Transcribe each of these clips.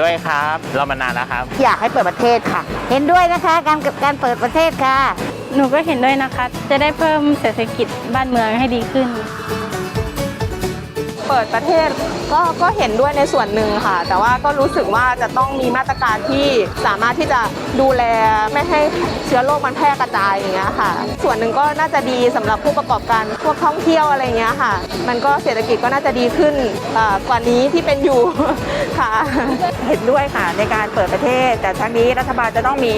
ด้วยครับรอมานานแล้วครับ อยากให้เปิดประเทศค่ะ เห็นด้วยนะคะ การการเปิดประเทศค่ะ หนูก็เห็นด้วยนะคะ จะได้เพิ่มเศรษฐกิจบ้านเมืองให้ดีขึ้น เปิดประเทศก็ก็เห็นด้วยในส่วนหนึ่งค่ะ แต่ว่าก็รู้สึกว่าจะต้องมีมาตรการที่สามารถที่จะดูแลไม่ให้เชื้อโรคมันแพร่กระจายอย่างเงี้ยค่ะ ส่วนหนึ่งก็น่าจะดีสำหรับผู้ประกอบการพวกท่องเที่ยวอะไรเงี้ยค่ะ มันก็เศรษฐกิจก็น่าจะดีขึ้นกว่านี้ที่เป็นอยู่ค่ะ เห็นด้วยค่ะในการเปิดประเทศ แต่ทั้งนี้รัฐบาลจะต้องมี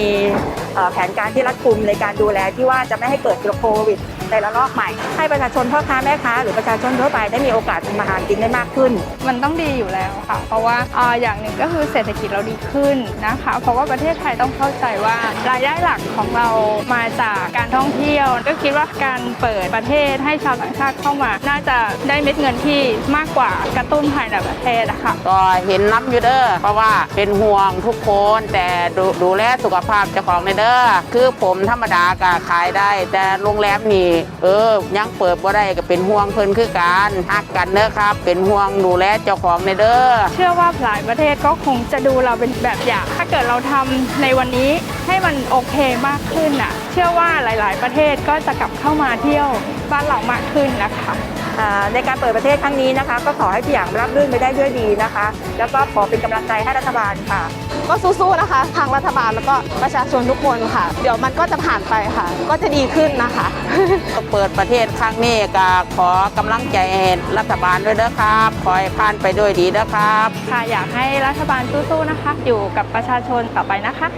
แผนการที่รัดกุมในการดูแลที่ว่าจะไม่ให้เกิดโควิดในระลอกใหม่ ให้ประชาชนพ่อค้าแม่ค้าหรือประชาชนทั่วไปได้มีโอกาสทำมาหากินได้มากขึ้น มันต้องดีอยู่แล้วค่ะ เพราะว่าอ่าอย่างหนึ่งก็คือเศรษฐกิจเราดีขึ้นนะคะ เพราะว่าประเทศไทยต้องเข้าใจว่ารายได้หลักของเรามาจากการท่องเที่ยว ก็คิดว่าการเปิดประเทศให้ชาวต่างชาติเข้ามา น่าจะได้เม็ดเงินที่มากกว่ากระตุ้นภายในประเทศนะคะก็เห็นน้ำอยู่เด้อเพราะว่าเป็นห่วงทุกคนแต่ดูดูแลสุขภาพเจ้าของในเด้อคือผมธรรมดาก็ขายได้ แต่โรงแรมนี่เออยังเปิดบ่ได้ก็เป็นห่วงเพิ่นคือการฮักกันเด้อครับ เป็นห่วงดูแลเจ้าของในเด้อเชื่อว่าหลายประเทศก็คงจะดูเราเป็นแบบอย่าง ถ้าเกิดเราทำในวันนี้ ให้มันโอเคมากขึ้นน่ะ เชื่อว่าหลาย ๆ ประเทศก็จะกลับเข้ามาเที่ยวบ้านเรามากขึ้นนะคะอ่าในการเปิดประเทศครั้งนี้นะคะ ก็ขอให้ทุกอย่างรับรื่นไปได้ด้วยดีนะคะ แล้วก็ขอเป็นกำลังใจให้รัฐบาลค่ะ ก็สู้ๆนะคะ ทางรัฐบาลแล้วก็ประชาชนทุกคนค่ะ เดี๋ยวมันก็จะผ่านไปค่ะ ก็จะดีขึ้นนะคะก็เปิดประเทศครั้งนี้ก็ขอกำลังใจให้รัฐบาลด้วยเด้อครับขอให้ผ่านไปด้วยดีเด้อครับ ค่ะอยากให้รัฐบาลสู้ๆนะคะ อยู่กับประชาชนต่อไปนะคะ